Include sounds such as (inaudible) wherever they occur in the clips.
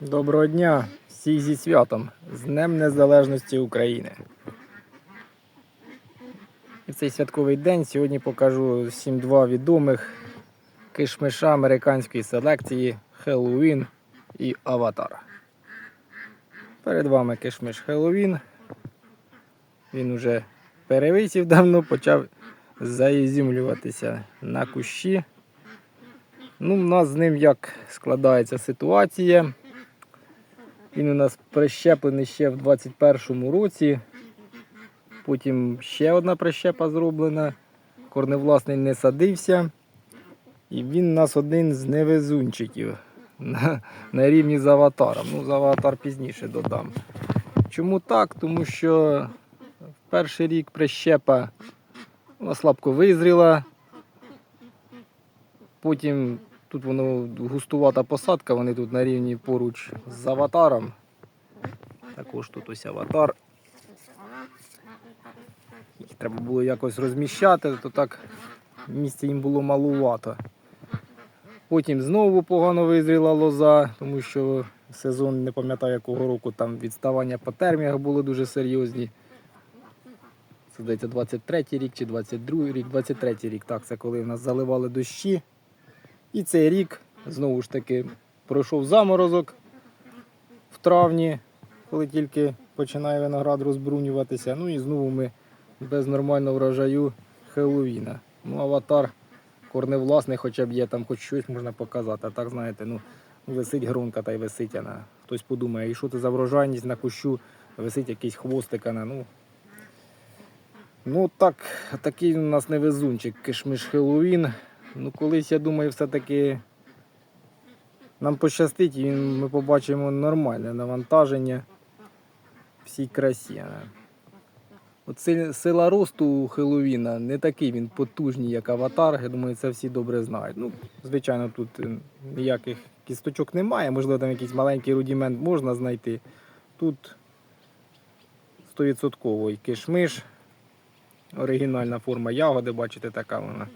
Доброго дня всіх зі святом, з Днем Незалежності України. І в цей святковий день сьогодні покажу всім два відомих кишмиша американської селекції Хеллоуін і Аватар. Перед вами кишмиш Хеллоуін. Він уже перевисів давно, почав заізюмлюватися на кущі. Ну, у нас з ним як складається ситуація. Він у нас прищеплений ще в 21-му році. Потім ще одна прищепа зроблена. Корневласний не садився. І він у нас один з невезунчиків на, на рівні з аватаром. Ну, з аватар пізніше додам. Чому так? Тому що в перший рік прищепа вона слабко визріла. Потім тут воно густувата посадка, вони тут на рівні поруч з аватаром. Також тут ось аватар. Їх треба було якось розміщати, то так місця їм було малувато. Потім знову погано визріла лоза, тому що сезон не пам'ятаю якого року там відставання по терміях були дуже серйозні. Це здається 23 рік чи 22 рік, 23 рік, так, це коли в нас заливали дощі. І цей рік знову ж таки пройшов заморозок в травні, коли тільки починає виноград розбрунюватися. Ну і знову ми без нормального врожаю Хеллоуіна. Ну, аватар корневласний, хоча б є там хоч щось можна показати. А так, знаєте, ну висить грунка та й висить вона. Хтось подумає, і що це за врожайність на кущу, висить якийсь хвостик, вона, ну. Ну так, такий у нас невезунчик, кишмиш Хеллоуін. Ну, колись, я думаю, все-таки нам пощастить і ми побачимо нормальне навантаження всій красі. От сила росту у Хеллоуіна не такий він потужний, як аватар. Я думаю, це всі добре знають. Ну, звичайно, тут е, ніяких кісточок немає. Можливо, там якийсь маленький рудімент можна знайти. Тут 100% кишмиш, оригінальна форма ягоди, бачите, така вона.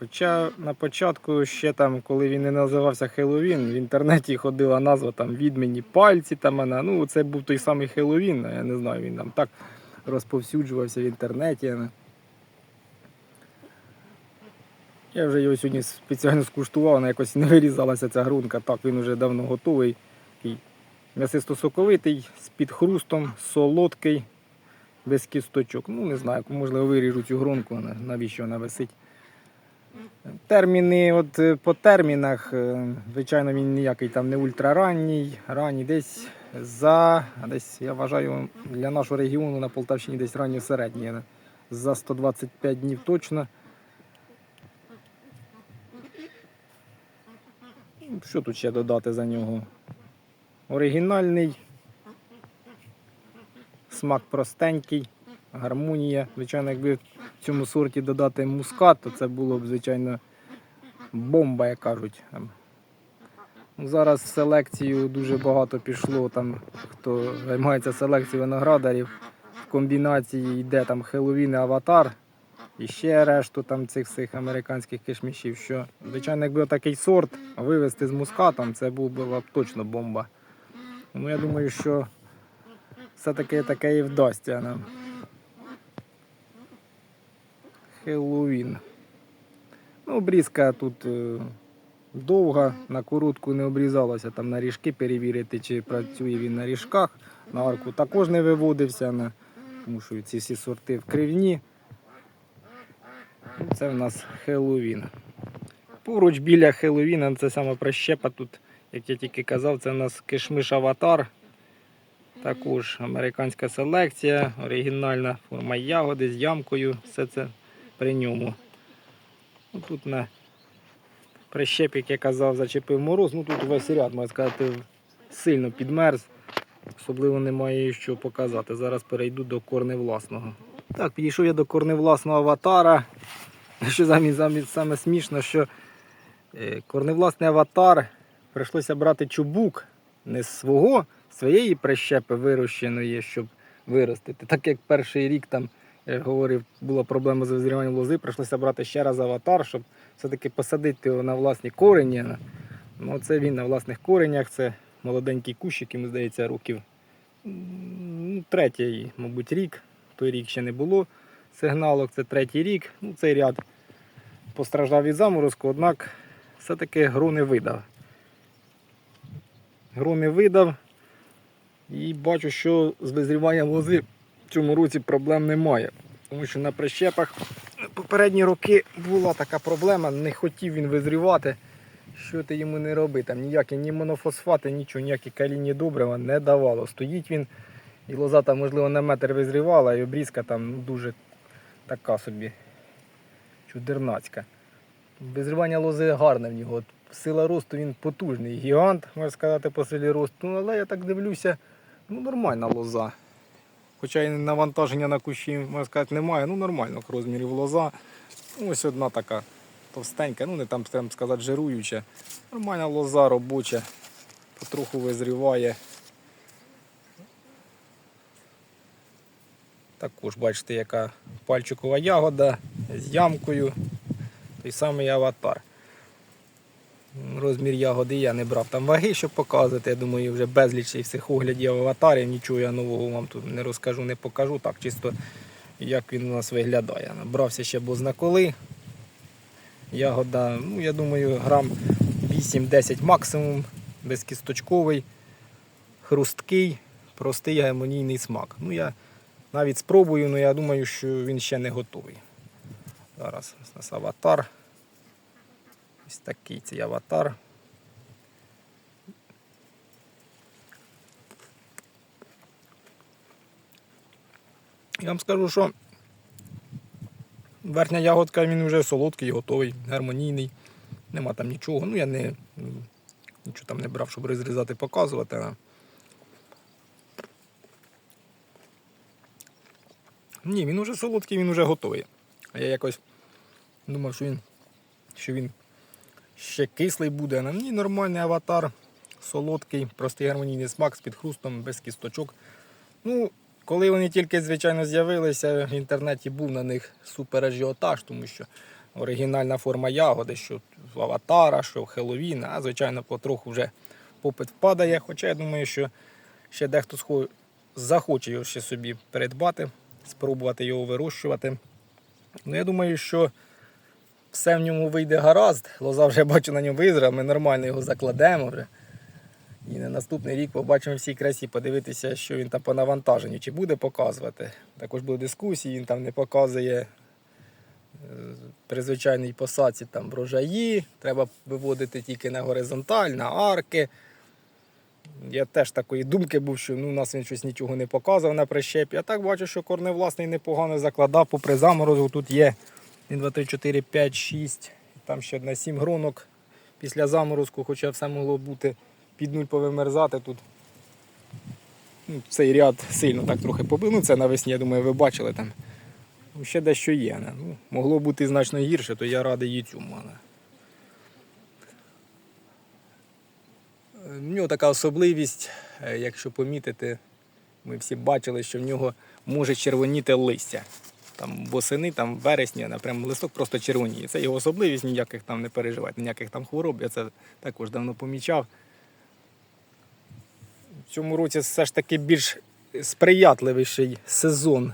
Хоча на початку ще там, коли він не називався Хеллоуін, в інтернеті ходила назва там відмені пальці. Там вона. Ну, це був той самий Хеллоуін, я не знаю, він там так розповсюджувався в інтернеті. Я вже його сьогодні спеціально скуштував, вона якось не вирізалася ця грунка. Так, він вже давно готовий. М'ясисто-соковитий, з-під хрустом, солодкий, без кісточок. Ну, не знаю, можливо, виріжу цю грунку, навіщо вона висить. Терміни, от е, по термінах, е, звичайно, він ніякий там не ультраранній, ранній десь за, десь, я вважаю, для нашого регіону на Полтавщині десь ранньо середній. За 125 днів точно. Що тут ще додати за нього? Оригінальний. Смак простенький, гармонія. Звичайно, якби цьому сорті додати мускат, то це було б, звичайно, бомба, як кажуть. Ну, Зараз селекцію дуже багато пішло, там, хто займається селекцією виноградарів. В комбінації йде там Хеллоуін і аватар. І ще решту там цих всіх американських кишмішів. Що, звичайно, якби такий сорт вивезти з мускатом, це була б точно бомба. Ну, я думаю, що все-таки таке і вдасться нам. Хеллоуін. Ну, обрізка тут е, довга, на коротку не обрізалося, там на ріжки перевірити, чи працює він на ріжках. На арку також не виводився, на, тому що ці всі сорти вкривні. Ну, Це в нас Хеллоуін. Поруч біля Хеллоуіна це саме прищепа тут, як я тільки казав, це у нас кишмиш аватар. Також американська селекція, оригінальна форма ягоди з ямкою, все це при ньому. Ну, тут на прищеп, як я казав, зачепив мороз. Ну тут весь ряд, можна сказати, сильно підмерз. Особливо немає що показати. Зараз перейду до корневласного. Так, підійшов я до корневласного аватара. (laughs) Що замі, замі, саме смішно, що е, корневласний аватар прийшлося брати чубук не з свого, своєї прищепи вирощеної, щоб виростити. Так як перший рік там, я говорив, була проблема з визріванням лози, прийшлося брати ще раз аватар, щоб все-таки посадити його на власні корені. Ну, це він на власних коренях, це молоденький кущик, йому здається, років ну, третій, мабуть, рік. Той рік ще не було сигналок, це третій рік. Ну, цей ряд постраждав від заморозку, однак все-таки гру не видав. Гру не видав. І бачу, що з визріванням лози в цьому році проблем немає. Тому що на прищепах попередні роки була така проблема, не хотів він визрівати. Що ти йому не роби, там ніякі ні монофосфати, нічого, ніякі калійні добрива не давало. Стоїть він, і лоза там, можливо, на метр визрівала, і обрізка там дуже така собі чудернацька. Визрівання лози гарне в нього. Сила росту він потужний. Гігант, можна сказати, по силі росту. Ну, але я так дивлюся, ну нормальна лоза. Хоча і навантаження на кущі, можна сказати, немає. Ну нормально розмірів лоза. Ну, Ось одна така товстенька, ну не там прям сказати жируюча. Нормальна лоза робоча, потроху визріває. Також бачите, яка пальчикова ягода з ямкою. Той самий аватар. Розмір ягоди я не брав там ваги, щоб показувати. Я думаю, вже безліч всіх оглядів аватарів, нічого я нового вам тут не розкажу, не покажу. Так, чисто як він у нас виглядає. Брався ще бозна коли. Ягода, ну я думаю, грам 8-10 максимум, безкісточковий, хрусткий, простий гармонійний смак. Ну я навіть спробую, але я думаю, що він ще не готовий. Зараз у нас аватар. Ось такий цей аватар. Я вам скажу, що верхня ягодка він вже солодкий, готовий, гармонійний. Нема там нічого. Ну я не нічого там не брав, щоб розрізати, показувати. Ні, він уже солодкий, він уже готовий. А я якось думав, що він, що він ще кислий буде. А ні, нормальний аватар, солодкий, простий гармонійний смак з підхрустом, без кісточок. Ну, коли вони тільки, звичайно, з'явилися, в інтернеті був на них супер ажіотаж, тому що оригінальна форма ягоди, що в аватара, що в Хеллоуіна, а звичайно, потроху вже попит впадає. Хоча я думаю, що ще дехто захоче його ще собі передбати, спробувати його вирощувати. Ну, я думаю, що все в ньому вийде гаразд. Лоза вже бачу на ньому визра, ми нормально його закладемо вже. І на наступний рік побачимо всій красі, подивитися, що він там по навантаженню, чи буде показувати. Також були дискусії, він там не показує е, при звичайній посадці там врожаї, треба виводити тільки на горизонталь, на арки. Я теж такої думки був, що ну, у нас він щось нічого не показував на прищепі. А так бачу, що корневласний непогано закладав, попри заморозку тут є 1, 2, 3, 4, 5, 6, там ще на 7 гронок після заморозку, хоча все могло бути під нуль повимерзати тут. Ну, цей ряд сильно так трохи побив. Ну це навесні, я думаю, ви бачили там. Ну, Ще дещо є. Ну, могло бути значно гірше, то я радий і цьому. не. Е, В нього така особливість, е, якщо помітити, ми всі бачили, що в нього може червоніти листя. Там восени, там в вересні, напрям листок просто червоніє. Це його особливість, ніяких там не переживайте, ніяких там хвороб. Я це також давно помічав. В цьому році все ж таки більш сприятливіший сезон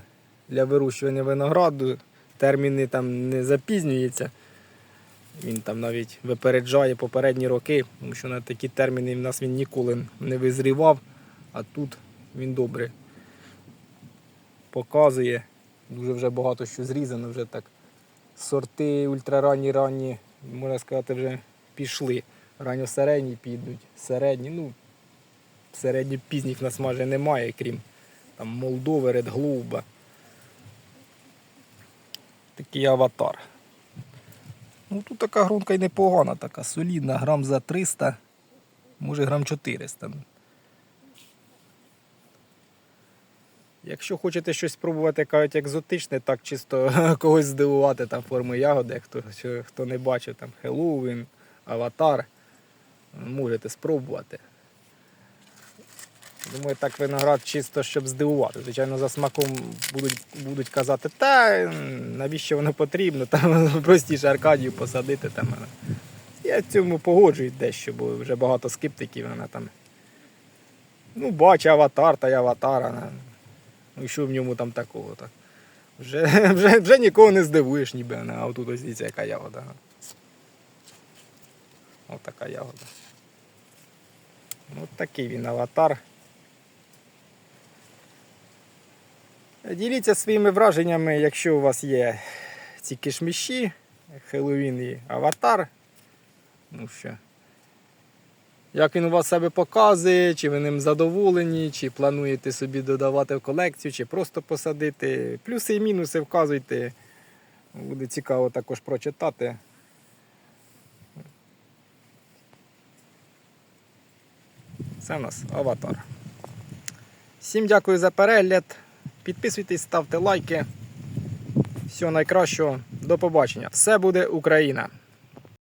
для вирощування винограду. Терміни там не запізнюються. Він там навіть випереджає попередні роки, тому що на такі терміни в нас він ніколи не визрівав, а тут він добре показує. Дуже вже багато що зрізано, вже так. Сорти ультраранні, ранні, можна сказати, вже пішли. Ранньосередні підуть, середні, ну, середньо пізніх нас майже немає, крім там Молдови, Ред Глоуба. Такий аватар. Ну тут така грунка й непогана, така солідна, грам за 300, може грам 400. Якщо хочете щось спробувати, кажуть, екзотичне, так чисто (laughs) когось здивувати там форми ягоди, хто, хто не бачив там Хеллоуін, аватар, можете спробувати. Думаю, так виноград чисто, щоб здивувати. Звичайно, за смаком будуть, будуть казати, та навіщо воно потрібно, (laughs) там простіше Аркадію посадити. Там. Я в цьому погоджуюсь дещо, бо вже багато скептиків вона там Ну, бач, аватар та й аватар. Ну що в ньому там такого? Так? Вже, (laughs) вже, вже нікого не здивуєш ніби, а отут ось яка ягода. Ось така ягода. Ось такий він аватар. Діліться своїми враженнями, якщо у вас є ці кишміші, Хеллоуін і аватар. Ну що. Як він у вас себе показує, чи ви ним задоволені, чи плануєте собі додавати в колекцію, чи просто посадити. Плюси і мінуси вказуйте. Буде цікаво також прочитати. Це в нас аватар. Всім дякую за перегляд. Підписуйтесь, ставте лайки. Всього найкращого. До побачення. Все буде Україна!